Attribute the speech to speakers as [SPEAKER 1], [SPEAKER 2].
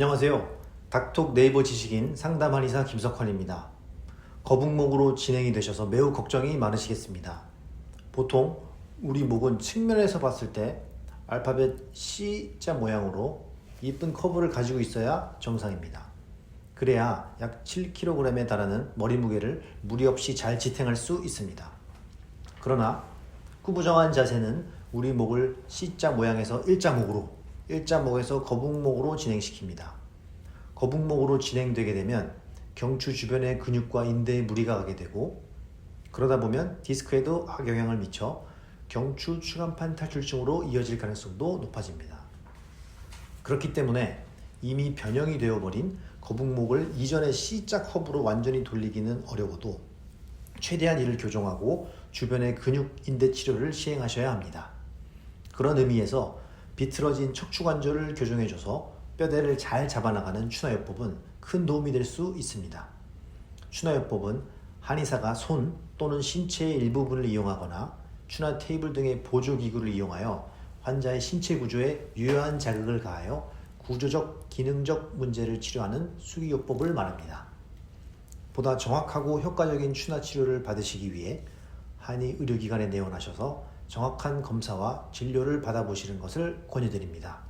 [SPEAKER 1] 안녕하세요. 닥톡 네이버 지식인 상담 한의사 김석환입니다. 거북목으로 진행이 되셔서 매우 걱정이 많으시겠습니다. 보통 우리 목은 측면에서 봤을 때 알파벳 C자 모양으로 이쁜 커브를 가지고 있어야 정상입니다. 그래야 약 7kg에 달하는 머리 무게를 무리 없이 잘 지탱할 수 있습니다. 그러나 구부정한 자세는 우리 목을 C자 모양에서 일자목으로, 일자목에서 거북목으로 진행시킵니다. 거북목으로 진행되게 되면 경추 주변의 근육과 인대에 무리가 가게 되고 그러다 보면 디스크에도 악영향을 미쳐 경추 추간판 탈출증으로 이어질 가능성도 높아집니다. 그렇기 때문에 이미 변형이 되어버린 거북목을 이전의 C자 커브로 완전히 돌리기는 어려워도 최대한 이를 교정하고 주변의 근육 인대 치료를 시행하셔야 합니다. 그런 의미에서 비틀어진 척추관절을 교정해줘서 뼈대를 잘 잡아나가는 추나요법은 큰 도움이 될 수 있습니다. 추나요법은 한의사가 손 또는 신체의 일부분을 이용하거나 추나 테이블 등의 보조기구를 이용하여 환자의 신체 구조에 유효한 자극을 가하여 구조적, 기능적 문제를 치료하는 수기요법을 말합니다. 보다 정확하고 효과적인 추나 치료를 받으시기 위해 한의 의료기관에 내원하셔서 정확한 검사와 진료를 받아보시는 것을 권유드립니다.